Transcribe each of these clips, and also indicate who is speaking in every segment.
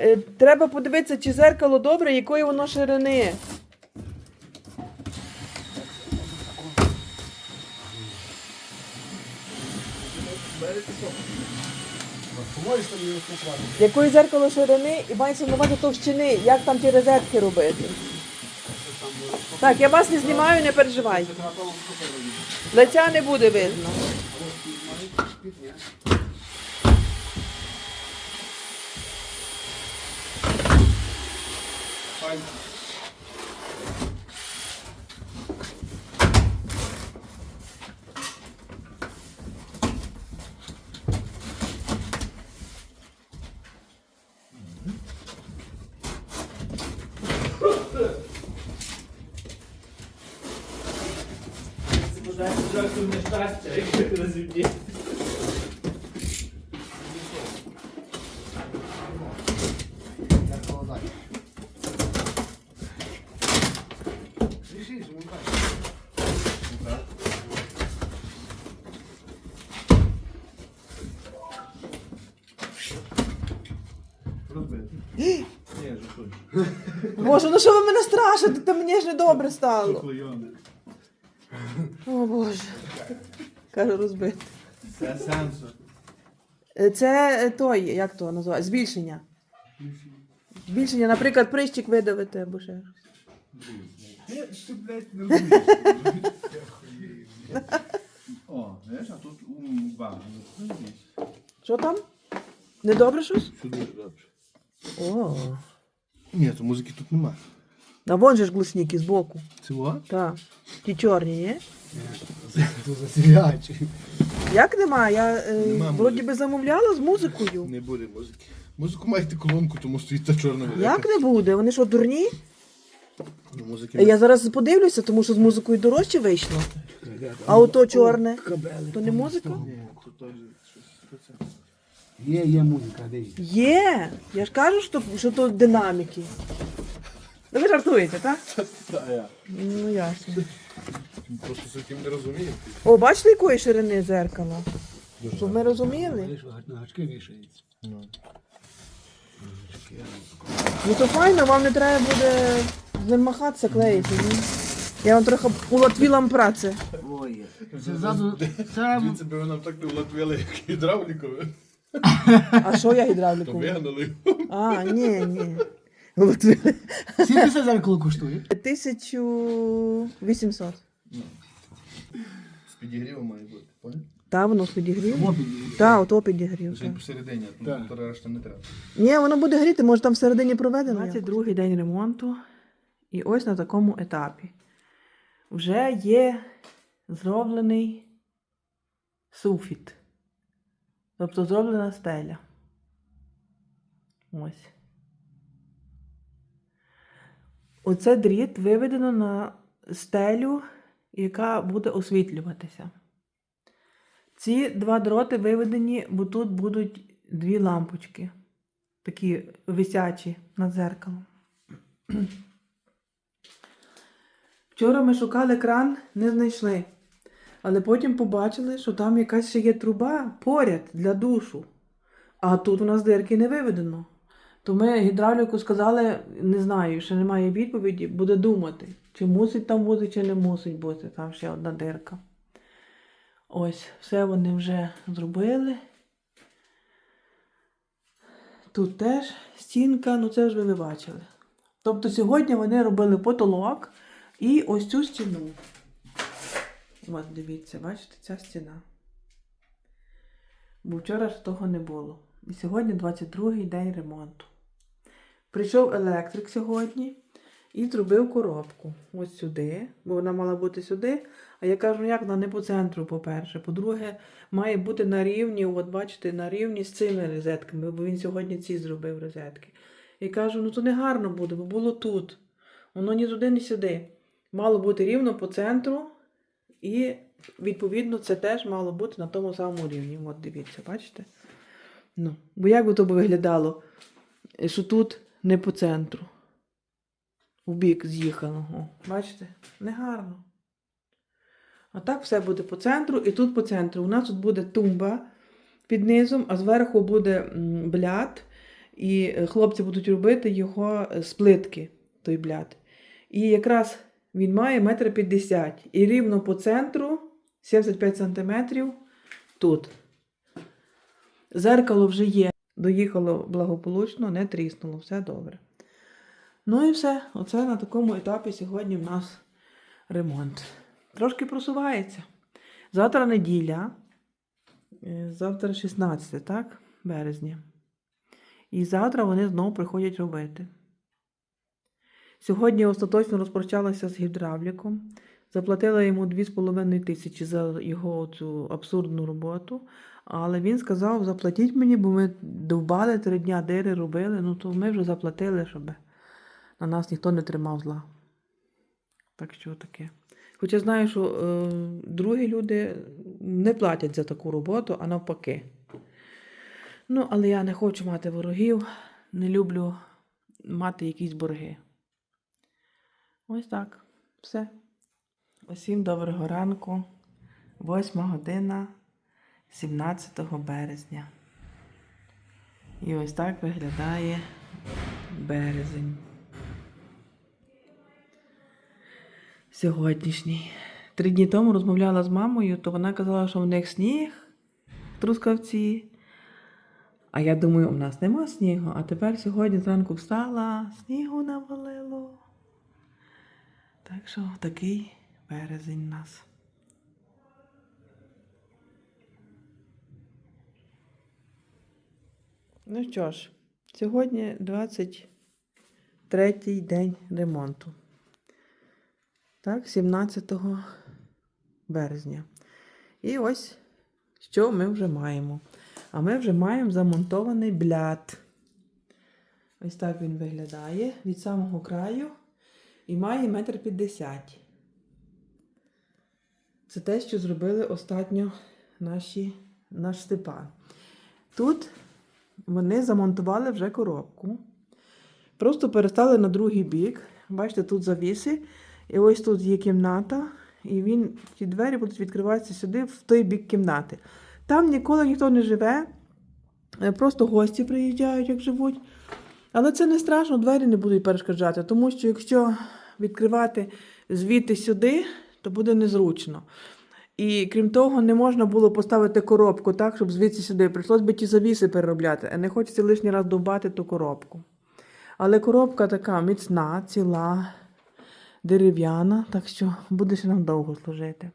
Speaker 1: Е, Треба подивитися, чи зеркало добре, якої воно ширини. Якої зеркало ширини і мається на увазі товщини, як там ті розетки робити. Так, я вас не знімаю, не переживайте. Лиця не буде видно.
Speaker 2: Жартую нещастя, як розіб'є. Ні, жартую.
Speaker 1: Боже, ну що мене страшите? Та мені ж не добре стало. О Боже. Кажу розбити.
Speaker 2: Це сенсор.
Speaker 1: Е, Це е, той, як то називається? Збільшення. Збільшення, наприклад, прищик видавити або ще. щось.
Speaker 2: Ні, ти, блядь, не розумієш. О, знаєш, а тут ум вам.
Speaker 1: Що там? Недобре щось?
Speaker 2: Що дуже добре.
Speaker 1: О.
Speaker 2: Ні, то музики тут нема.
Speaker 1: А вон же ж глушники збоку.
Speaker 2: Цього?
Speaker 1: Так. Ті чорні, є?
Speaker 3: Тут засвячий.
Speaker 1: Як нема? Я е,
Speaker 2: Нема
Speaker 1: вроді би замовляла з музикою.
Speaker 2: Не буде музики. Музику маєте колонку, тому стоїть та чорна велика.
Speaker 1: Як не буде? Вони що, дурні?
Speaker 2: Ну, музики
Speaker 1: Я зараз подивлюся, тому що з музикою дорожче вийшло. А ото чорне. То не музика?
Speaker 2: Ні?
Speaker 3: Є, є музика, дивіться.
Speaker 1: Є. Я ж кажу, що, що то динаміки. Ну ви жартуєте, так?
Speaker 2: Я.
Speaker 1: Ну ясно.
Speaker 2: Просто з яким не розумієте.
Speaker 1: О, бачите, якої ширини зеркало? Щоб ми розуміли.
Speaker 3: На гачки вішається.
Speaker 2: Ну.
Speaker 1: Ну то файно, вам не треба буде з ним махатися, клеїти. Ні? Я вам трохи улатвіла працю.
Speaker 3: Ой, це ззаду, це
Speaker 2: Дивіться, би ви нам так не влатвили, як гідравлікове,
Speaker 1: А що я
Speaker 2: то вигнали.
Speaker 1: А, ні, ні. Улатвіли.
Speaker 3: скільки це зеркало коштує?
Speaker 1: 1800.
Speaker 2: З підігрівом має бути, поняв?
Speaker 1: Та воно підігрів.
Speaker 3: Мобіль.
Speaker 1: Так, ото підігрів.
Speaker 2: Лише посередині, а
Speaker 3: Так.
Speaker 2: тут решта не треба.
Speaker 1: Ні, воно буде гріти, може там всередині проведено. 22 день ремонту. І ось на такому етапі. Вже є зроблений суфіт. Тобто зроблена стеля. Ось. Оце дріт виведено на стелю, яка буде освітлюватися. Ці два дроти виведені, бо тут будуть дві лампочки, такі висячі над зеркалом. Вчора ми шукали кран, не знайшли. Але потім побачили, що там якась ще є труба поряд для душу. А тут у нас дирки не виведено. То ми гідравліку сказали, не знаю, ще немає відповіді, буде думати, чи мусить там бути, чи не мусить бути. Там ще одна дирка. Ось, все вони вже зробили. Тут теж стінка, ну це ж ви бачили. Тобто сьогодні вони робили потолок і ось цю стіну. От дивіться, бачите, ця стіна. Бо вчора ж того не було. І сьогодні 22-й день ремонту. Прийшов електрик сьогодні і зробив коробку. Ось сюди, бо вона мала бути сюди. А я кажу, ну як вона не по центру, по-перше. По-друге, має бути на рівні, от бачите, на рівні з цими розетками, бо він сьогодні ці зробив розетки. І кажу, ну то не гарно буде, бо було тут. Воно ні туди, ні сюди. Мало бути рівно по центру, і відповідно це теж мало бути на тому самому рівні. От дивіться, бачите? Ну, бо як би то виглядало, що тут не по центру. В бік з'їхано. О, бачите? Негарно. А так все буде по центру і тут по центру. У нас тут буде тумба під низом, а зверху буде бляд І е, хлопці будуть робити його е, з плитки, той бляд. І якраз він має метр п'ятдесят. І рівно по центру 75 сантиметрів тут. Зеркало вже є. Доїхало благополучно, не тріснуло, все добре. Ну і все. Оце на такому етапі сьогодні в нас ремонт. Трошки просувається. Завтра неділя. Е, Завтра 16, так? Березня. І завтра вони знову приходять робити. Сьогодні остаточно розпочалася з гідравліком. Заплатила йому 2,5 тисячі за його цю абсурдну роботу. Але він сказав: заплатіть мені, бо ми довбали три дня дири робили. Ну то ми вже заплатили, щоб на нас ніхто не тримав зла. Так що таке. Хоча знаю, що е, другі люди не платять за таку роботу, а навпаки. Ну, але я не хочу мати ворогів, не люблю мати якісь борги. Ось так. Все. Усім доброго ранку. 8 година 17 березня. І ось так виглядає березень. Сьогоднішній. Три дні тому розмовляла з мамою, то вона казала, що в них сніг в Трускавці. А я думаю, у нас нема снігу. А тепер сьогодні зранку встала, снігу навалило. Так що такий березень у нас. Ну що ж, сьогодні 23-й день ремонту. Так, 17 березня. І ось що ми вже маємо. А ми вже маємо замонтований бляд. Ось так він виглядає від самого краю і має метр п'ятдесят. Це те, що зробили останньо наші, наш Степан. Тут вони замонтували вже коробку. Просто перестали на другий бік. Бачите, тут завіси. І ось тут є кімната, і він, ті двері будуть відкриватися сюди, в той бік кімнати. Там ніколи ніхто не живе, е, просто гості приїжджають, як живуть. Але це не страшно, двері не будуть перешкоджати, тому що якщо відкривати звідти сюди, то буде незручно. І крім того, не можна було поставити коробку так, щоб звідси сюди. Прийшлось би ті завіси переробляти, а не хочеться лишній раз довбати ту коробку. Але коробка така міцна, ціла, дерев'яна, так що буде ще нам довго служити.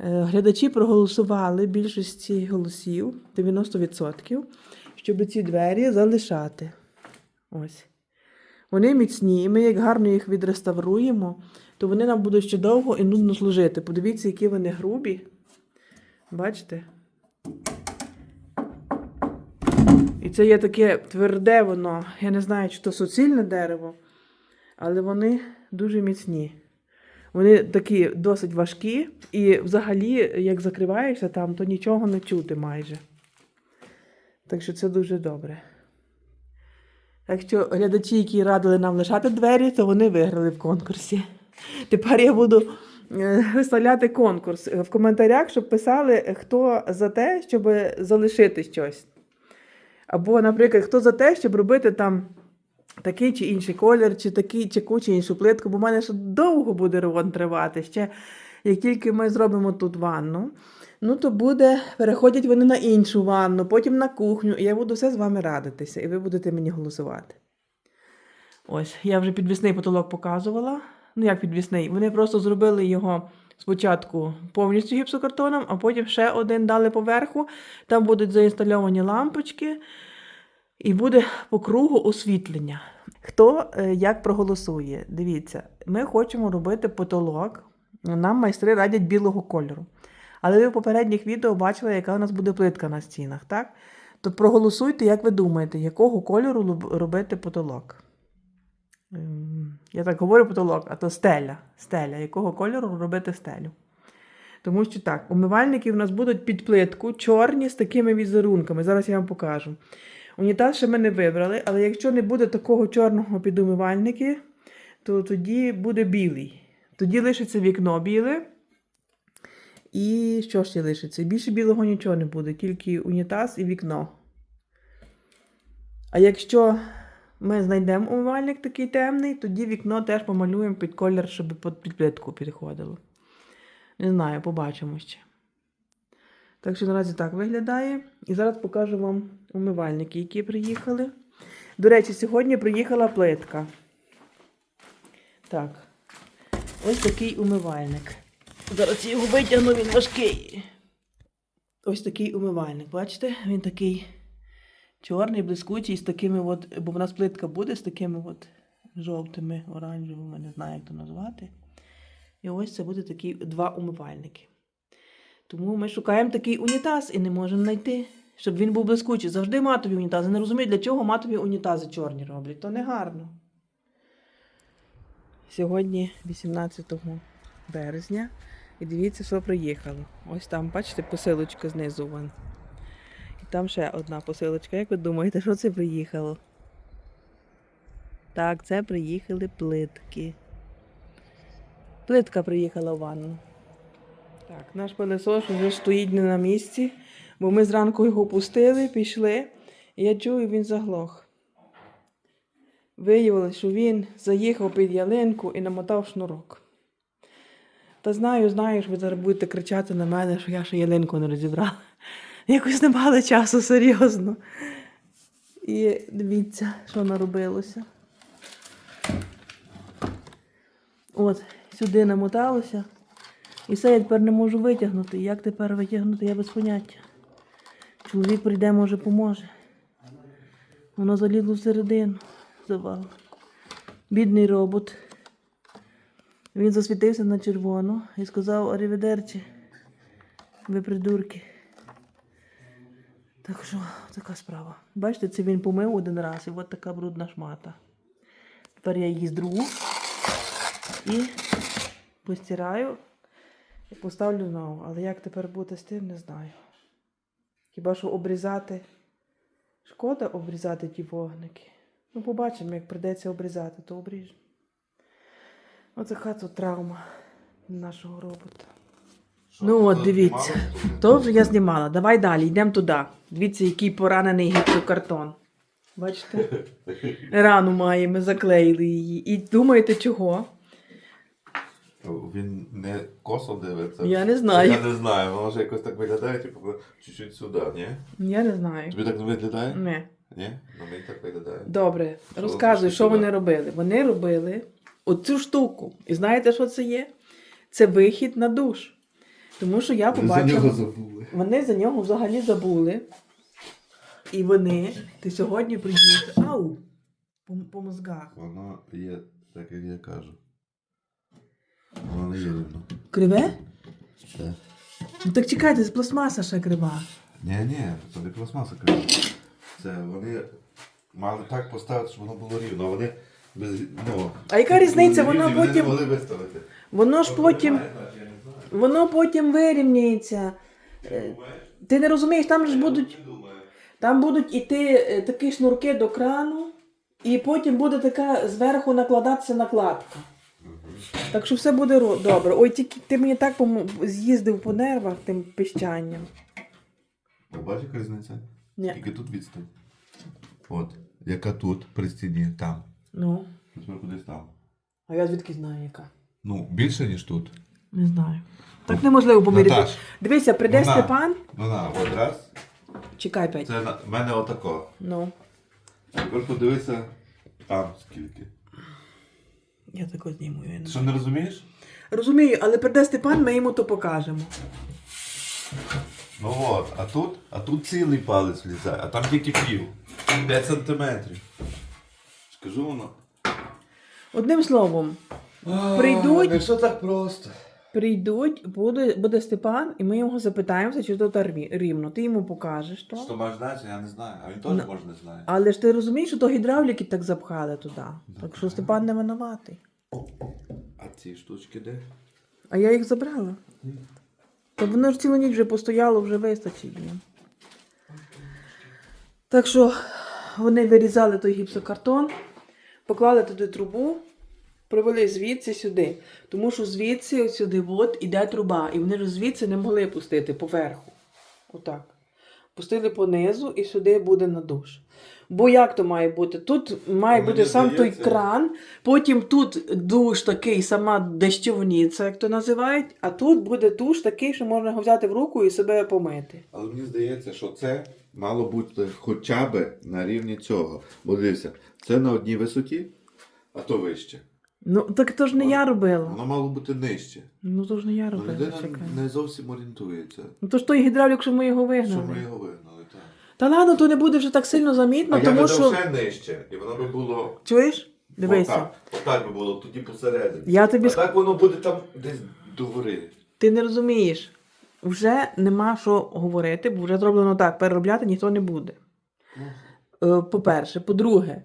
Speaker 1: Е, Глядачі проголосували більшості голосів 90%, щоб ці двері залишати. Ось. Вони міцні, і ми як гарно їх відреставруємо, то вони нам будуть ще довго і нудно служити. Подивіться, які вони грубі. Бачите? І це є таке тверде воно. Я не знаю, чи то суцільне дерево, але вони дуже міцні. Вони такі досить важкі, і взагалі, як закриваєшся там, то нічого не чути майже. Так що це дуже добре. Так що глядачі, які радили нам лишати двері, то вони виграли в конкурсі. Тепер я буду е, виставляти конкурс в коментарях, щоб писали, хто за те, щоб залишити щось. Або, наприклад, хто за те, щоб робити там такий чи інший колір, чи такий, чи чи іншу плитку, бо в мене ще довго буде ремонт тривати. Ще як тільки ми зробимо тут ванну, ну то буде, переходять вони на іншу ванну, потім на кухню, і я буду все з вами радитися, і ви будете мені голосувати. Ось, я вже підвісний потолок показувала. Ну, як підвісний? Вони просто зробили його спочатку повністю гіпсокартоном, а потім ще один дали поверху. Там будуть заінстальовані лампочки, і буде по кругу освітлення. Хто е, як проголосує? Дивіться, ми хочемо робити потолок. Нам майстри радять білого кольору. Але ви в попередніх відео бачили, яка у нас буде плитка на стінах, так? То проголосуйте, як ви думаєте, якого кольору робити потолок. Ем, Я так говорю потолок, а то стеля. Стеля. Якого кольору робити стелю? Тому що так, умивальники в нас будуть під плитку, чорні з такими візерунками. Зараз я вам покажу. Унітаз ще ми не вибрали, але якщо не буде такого чорного під умивальники, то тоді буде білий. Тоді лишиться вікно біле. І що ще лишиться? Більше білого нічого не буде, тільки унітаз і вікно. А якщо ми знайдемо умивальник такий темний, тоді вікно теж помалюємо під колір, щоб під плитку підходило. Не знаю, побачимо ще. Так що наразі так виглядає. І зараз покажу вам умивальники, які приїхали. До речі, сьогодні приїхала плитка. Так. Ось такий умивальник. Зараз я його витягну, він важкий. Ось такий умивальник. Бачите? Він такий чорний, блискучий, з такими от, бо в нас плитка буде з такими от жовтими, оранжевими, не знаю, як то назвати. І ось це буде такі два умивальники. Тому ми шукаємо такий унітаз і не можемо знайти, щоб він був блискучий. Завжди матові унітази. Не розумію, для чого матові унітази чорні роблять. То не гарно. Сьогодні 18 березня. І дивіться, що приїхало. Ось там, бачите, посилочка знизу вон. І там ще одна посилочка. Як ви думаєте, що це приїхало? Так, це приїхали плитки. Плитка приїхала в ванну. Так, наш пилесос вже стоїть не на місці, бо ми зранку його пустили, пішли, і я чую, він заглох. Виявилось, що він заїхав під ялинку і намотав шнурок. Та знаю, знаю, що ви зараз будете кричати на мене, що я ще ялинку не розібрала. Якось не мали часу, серйозно. І дивіться, що наробилося. От, сюди намоталося. І все, я тепер не можу витягнути. Як тепер витягнути, я без поняття. Чоловік прийде, може, поможе. Воно залізло всередину. Завал. Бідний робот. Він засвітився на червоно і сказав Аріведерчі. Ви придурки. Так що, така справа. Бачите, це він помив один раз і от така брудна шмата. Тепер я її здру і постираю і поставлю знову. Але як тепер бути з тим, не знаю. Хіба що обрізати? Шкода обрізати ті вогники. Ну, побачимо, як прийдеться обрізати, то обріжемо. Оце хату травма нашого робота. Ну от, дивіться. То вже я знімала. Давай далі, йдемо туди. Дивіться, який поранений гіпсокартон. Бачите? Рану має, ми заклеїли її. І думаєте, чого?
Speaker 2: Він не косо дивиться.
Speaker 1: Я не знаю.
Speaker 2: Я не знаю, воно ж якось так виглядає, типу, чуть-чуть сюди, ні?
Speaker 1: Я не знаю.
Speaker 2: Тобі так не виглядає?
Speaker 1: Не.
Speaker 2: Ні? Ну мені так виглядає.
Speaker 1: Добре, розказуй, що вони робили. Вони робили оцю штуку. І знаєте, що це є? Це вихід на душ. Тому що я побачила.
Speaker 2: За нього забули.
Speaker 1: Вони за нього взагалі забули. І вони, ти сьогодні приїхав. Ау! По, по мозгах.
Speaker 2: Воно є так, як я кажу. Воно не є рівно.
Speaker 1: Криве?
Speaker 2: Так.
Speaker 1: Ну так чекайте, це пластмаса ще крива.
Speaker 2: Ні, ні, це не пластмаса каже. Це вони мали так поставити, щоб воно було рівно. а Вони без ну.
Speaker 1: А яка різниця? Воно потім-
Speaker 2: не могли виставити.
Speaker 1: Воно ж потім. Воно потім вирівняється. Е, Ти не розумієш, там ж будуть. Там будуть іти е, такі шнурки до крану, і потім буде така зверху накладатися накладка. Так що все буде ро- добре. Ой, тільки ти мені так пом- з'їздив по нервах тим піщанням.
Speaker 2: Бачите, яка різниця?
Speaker 1: Ні.
Speaker 2: Скільки тут відстань? От. Яка тут при стіні, там.
Speaker 1: Ну,
Speaker 2: Тепер кудись там.
Speaker 1: а я звідки знаю, яка?
Speaker 2: Ну, більше, ніж тут.
Speaker 1: Не знаю. Так неможливо поміряти.
Speaker 2: Наташ.
Speaker 1: Дивися, прийде
Speaker 2: Вона.
Speaker 1: Степан.
Speaker 2: Ну на, от раз.
Speaker 1: Чекай п'ять.
Speaker 2: Це на в мене отако.
Speaker 1: Ну,
Speaker 2: Тепер подивися там скільки.
Speaker 1: я тако зніму. я не
Speaker 2: Ти що не розумієш?
Speaker 1: Розумію, але прийде Степан, ми йому то покажемо.
Speaker 2: Ну от, а тут, а тут цілий палець влізає, а там тільки пів. 5 сантиметрів. Скажу воно.
Speaker 1: Одним словом, Прийдуть.
Speaker 2: Не все так просто.
Speaker 1: Прийдуть, буде, буде Степан, і ми його запитаємося, чи тут рі- рівно. Ти йому покажеш то.
Speaker 2: Що маєш знати, я не знаю. А він теж
Speaker 1: Ну.
Speaker 2: може не знає.
Speaker 1: Але ж ти розумієш, що то гідравліки так запхали туди. Так що Степан не винуватий.
Speaker 2: А ці штучки де?
Speaker 1: А я їх забрала. Та воно ж цілу ніч вже постояло, вже вистачить їм. Так що вони вирізали той гіпсокартон, поклали туди трубу, провели звідси сюди. Тому що звідси сюди от іде труба, і вони ж звідси не могли пустити поверху. Отак. Пустили понизу і сюди буде на душ. Бо як то має бути? Тут має
Speaker 2: мені
Speaker 1: бути сам той кран, потім тут душ такий, сама дощовниця, як то називають, а тут буде душ такий, що можна його взяти в руку і себе помити.
Speaker 2: Але мені здається, що це мало бути хоча б на рівні цього. Бо дивіться, це на одній висоті, а то вище.
Speaker 1: Ну, так то ж не я робила.
Speaker 2: Воно мало бути нижче.
Speaker 1: Ну то ж не я
Speaker 2: Ну,
Speaker 1: робила.
Speaker 2: людина
Speaker 1: чекай.
Speaker 2: не зовсім орієнтується.
Speaker 1: Ну то ж той гідравлік, що ми його
Speaker 2: Що
Speaker 1: вигнали.
Speaker 2: ми його вигнали, так.
Speaker 1: Та ладно, то не буде вже так сильно замітно,
Speaker 2: а я
Speaker 1: тому
Speaker 2: би
Speaker 1: що.
Speaker 2: ще нижче, і воно би було.
Speaker 1: Чуєш? Дивися.
Speaker 2: Отак, отак би було, тоді посередині.
Speaker 1: Я тобі
Speaker 2: А
Speaker 1: ск-
Speaker 2: так воно буде там десь догори.
Speaker 1: Ти не розумієш. Вже нема що говорити, бо вже зроблено так. Переробляти ніхто не буде. Е, По-перше. По-друге,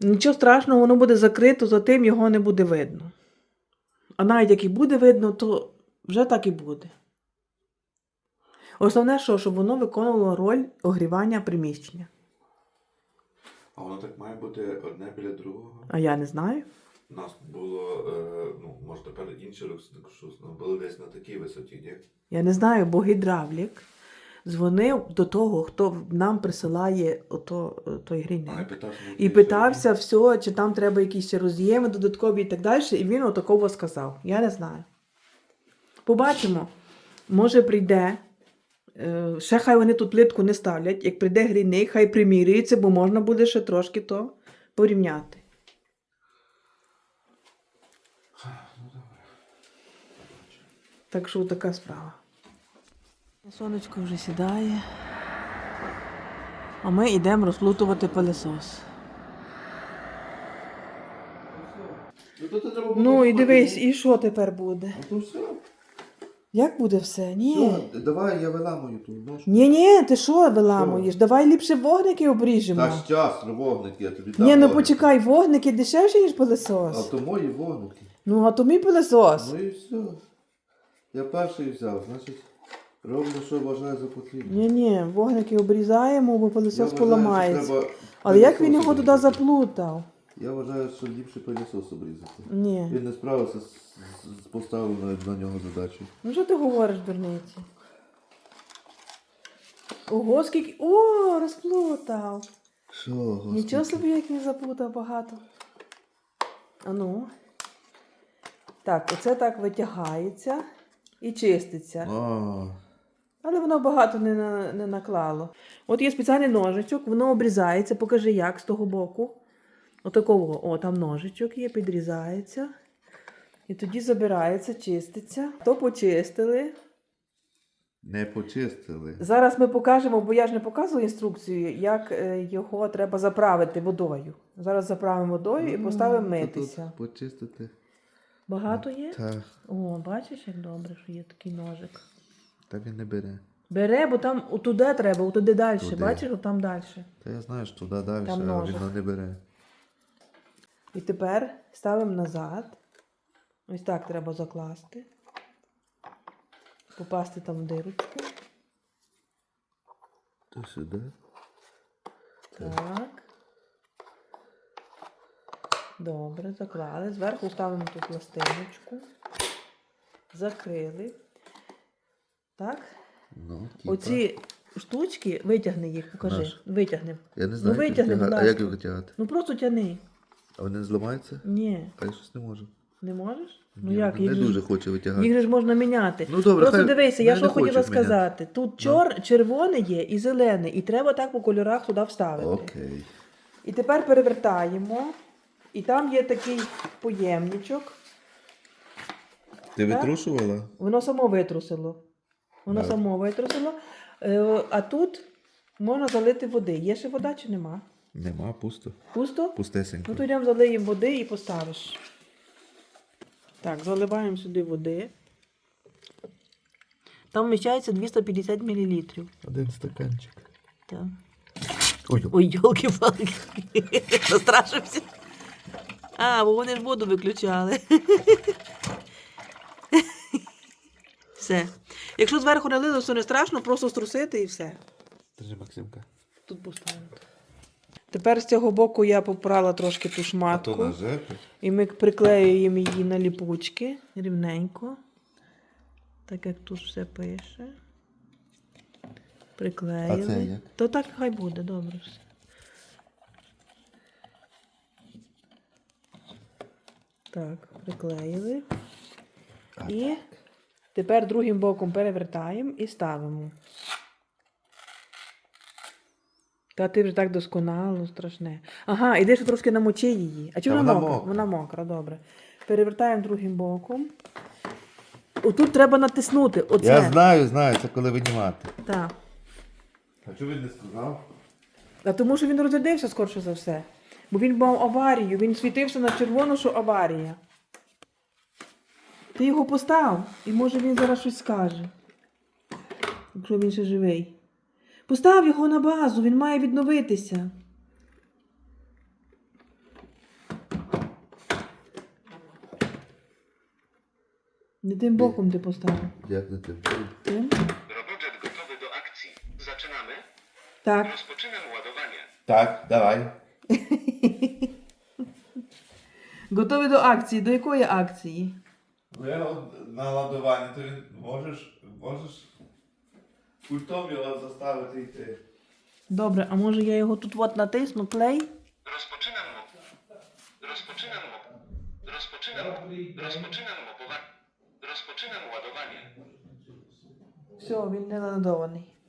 Speaker 1: нічого страшного, воно буде закрито, за тим його не буде видно. А навіть як і буде видно, то вже так і буде. Основне, що, щоб воно виконувало роль огрівання приміщення.
Speaker 2: А воно так має бути одне біля другого.
Speaker 1: А я не знаю.
Speaker 2: У нас було, е, ну, може тепер інші реконструкції, були десь на такій висоті, ні?
Speaker 1: Я не знаю, бо гідравлік дзвонив до того, хто нам присилає ото, е, той грійник.
Speaker 2: А, питав,
Speaker 1: І питався все, чи там треба якісь ще роз'єми додаткові і так далі. І він отаково сказав. Я не знаю. Побачимо. Може прийде. е, Ще хай вони тут плитку не ставлять. Як прийде грійник, хай примірюється, бо можна буде ще трошки то порівняти. Так що така справа. Сонечко вже сідає. А ми йдемо розплутувати пилесос. Ну і дивись, і що тепер буде?
Speaker 2: Ну все.
Speaker 1: Як буде все? Ні.
Speaker 2: Все, давай я виламую ту ножку.
Speaker 1: Ні, ні, ти що виламуєш? Давай ліпше вогники обріжемо.
Speaker 2: Та щас, вогники, я тобі дам.
Speaker 1: Ні, ну
Speaker 2: вогники.
Speaker 1: почекай, вогники дешевші, ніж
Speaker 2: А то мої вогники.
Speaker 1: Ну, а то мій пилесос.
Speaker 2: Ну і все. Я перший взяв, значить, роблю, що вважаю за потрібне.
Speaker 1: Ні, ні, вогники обрізаємо, бо
Speaker 2: що
Speaker 1: поламається.
Speaker 2: треба
Speaker 1: Але як він його туди заплутав?
Speaker 2: Я вважаю, що ліпше пилісос обрізати.
Speaker 1: Ні.
Speaker 2: Він не справився з, з- поставленою на нього задачею.
Speaker 1: Ну що ти говориш, дурниці? Ого, скільки. О, розплутав.
Speaker 2: Що, господи?
Speaker 1: Нічого собі, як він заплутав багато. А ну. Так, оце так витягається і чиститься.
Speaker 2: А,
Speaker 1: Але воно багато не, на, не наклало. От є спеціальний ножичок, воно обрізається, покажи як з того боку. Отакого, о, там ножичок є, підрізається. І тоді забирається, чиститься. То почистили.
Speaker 2: не почистили.
Speaker 1: Зараз ми покажемо, бо я ж не показувала інструкцію, як е, його треба заправити водою. Зараз заправимо водою і поставимо митися.
Speaker 2: тут Почистити.
Speaker 1: Багато є?
Speaker 2: Так,
Speaker 1: О, бачиш, як добре, що є такий ножик.
Speaker 2: та він не бере.
Speaker 1: Бере, бо там туди треба, туди далі.
Speaker 2: Туди.
Speaker 1: Бачиш, там далі.
Speaker 2: Та я знаю, що туди далі, а він не бере.
Speaker 1: І тепер ставимо назад. Ось так треба закласти. Попасти там в дирочку.
Speaker 2: То сюди.
Speaker 1: Так. Добре, заклали. Зверху ставимо ту пластиночку. Закрили. Так.
Speaker 2: Ну, типа.
Speaker 1: Оці штучки, витягни їх, покажи.
Speaker 2: Наш.
Speaker 1: Витягни.
Speaker 2: Я не
Speaker 1: Ну,
Speaker 2: знаю, як
Speaker 1: витягни, будь
Speaker 2: тягати. А як
Speaker 1: ласка.
Speaker 2: його тягати?
Speaker 1: Ну просто тяни.
Speaker 2: А він не зламається?
Speaker 1: Ні,
Speaker 2: А я щось не можу.
Speaker 1: не можеш? Ну
Speaker 2: Ні,
Speaker 1: як?
Speaker 2: Не
Speaker 1: Їх же-
Speaker 2: дуже хоче витягати.
Speaker 1: Їх же ж можна міняти.
Speaker 2: Ну, добре,
Speaker 1: Просто
Speaker 2: хай-
Speaker 1: дивися, я що
Speaker 2: не
Speaker 1: хотіла
Speaker 2: хочуть міняти.
Speaker 1: сказати. Тут чор, червоний є і зелений, і треба так по кольорах туди вставити.
Speaker 2: Окей.
Speaker 1: І тепер перевертаємо. І там є такий поємничок.
Speaker 2: Ти
Speaker 1: Так?
Speaker 2: витрушувала?
Speaker 1: Воно само витрусило. Воно
Speaker 2: Так.
Speaker 1: само витрусило. Е, А тут можна залити води. Є ще вода чи нема?
Speaker 2: Нема, пусто.
Speaker 1: Пусто?
Speaker 2: Пустесенько.
Speaker 1: Ну то йдемо залиємо води і поставиш. Так, заливаємо сюди води. Там вміщається 250 мл.
Speaker 2: Один стаканчик.
Speaker 1: Так.
Speaker 2: Ой,
Speaker 1: Ой, йолки-палки. Настрашився. А, бо вони ж воду виключали. Все. Якщо зверху не лили, то не страшно, просто струсити і все.
Speaker 2: Держи, Максимка.
Speaker 1: Тут поставити. Тепер з цього боку я попрала трошки ту
Speaker 2: А то
Speaker 1: шматку. І ми приклеюємо її на ліпучки рівненько. Так як тут все пише. Приклеїли.
Speaker 2: А це як?
Speaker 1: То так хай буде, добре все. Так, приклеїли. І тепер другим боком перевертаємо і ставимо. Та ти вже так досконало, страшне. Ага, іди ще трошки намочи її. А чи вона,
Speaker 2: вона
Speaker 1: мокра?
Speaker 2: мокра.
Speaker 1: Вона мокра, добре. Перевертаємо другим боком. Отут треба натиснути. Оце.
Speaker 2: Я знаю, знаю, це коли винімати.
Speaker 1: Так.
Speaker 2: А чого він не сказав?
Speaker 1: А тому що він розрядився скорше за все. Бо він мав аварію, він світився на червоно, що аварія. Ти його постав, і може він зараз щось скаже. Якщо він ще живий. Постав його на базу, він має відновитися. Не тим боком ти поставив.
Speaker 2: Як не ти?
Speaker 1: Тим?
Speaker 4: Robocjet gotowy do akcji. Zaczynamy.
Speaker 1: Так.
Speaker 4: Rozpoczynam ładowanie.
Speaker 2: Так, давай.
Speaker 1: Готові до акції. До якої акції?
Speaker 2: Ну я на ладуванні, то він можеш, можеш пультом його заставити йти.
Speaker 1: Добре, а може я його тут от натисну.
Speaker 4: Rozpoczynam mop. Rozpoczynam. Rozpoczynam mopowanie. Rozpoczynam ładowanie.
Speaker 1: Все, він не наладований.